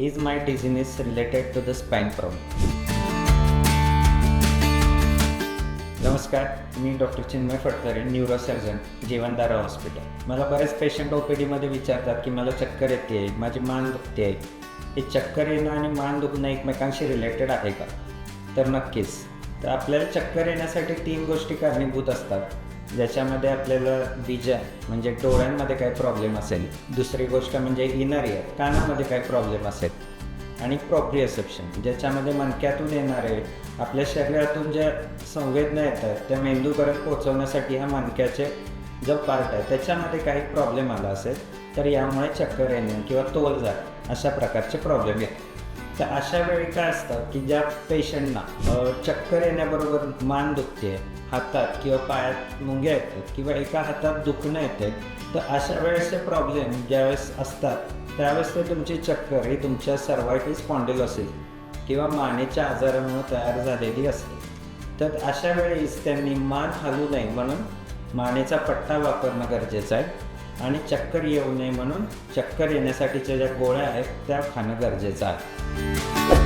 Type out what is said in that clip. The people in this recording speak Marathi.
is my dizziness related to the spine problem? नमस्कार मी doctor Chinmay Phatkare neurosurgeon Jeevandhara hospital मला बरेच पेशंट ओपीडीमध्ये विचारतात की मला चक्कर येते माझी मान दुखते. आहे हे चक्कर येणं आणि मान दुखणं एकमेकांशी रिलेटेड आहे का? तर नक्कीच. तर आपल्याला चक्कर येण्यासाठी तीन गोष्टी कारणीभूत असतात. ज्याच्यामध्ये आपल्याला विजन म्हणजे डोळ्यांमध्ये काही प्रॉब्लेम असेल. दुसरी गोष्ट म्हणजे इनर इयर कानामध्ये काय प्रॉब्लेम असेल. आणि प्रॉप्रिएसेप्शन ज्याच्यामध्ये मणक्यातून येणारे आपल्या शरीरातून ज्या संवेदना येतात त्या मेंदूपर्यंत पोहोचवण्यासाठी ह्या मणक्याचे जो पार्ट आहे त्याच्यामध्ये काही प्रॉब्लेम आला असेल तर यामुळे चक्कर येणे किंवा तोल जा अशा प्रकारचे प्रॉब्लेम येतात. तर अशा वेळी काय असतं की ज्या पेशंटना चक्कर येण्याबरोबर मान दुखते हातात किंवा पायात मुंग्या येतात किंवा एका हातात दुखणं येते तर अशा वेळेसचे प्रॉब्लेम ज्यावेळेस असतात त्यावेळेस ते तुमची चक्कर ही तुमच्या सर्वायटिस स्पॉन्डिल असेल किंवा मानेच्या आजारामुळे तयार झालेली असते तर अशा वेळेस त्यांनी मान हलू नये म्हणून मानेचा पट्टा वापरणं गरजेचं आहे. आणि चक्कर येऊ नये म्हणून चक्कर येण्यासाठीच्या ज्या गोळ्या आहेत त्या खाणं गरजेचं आहे.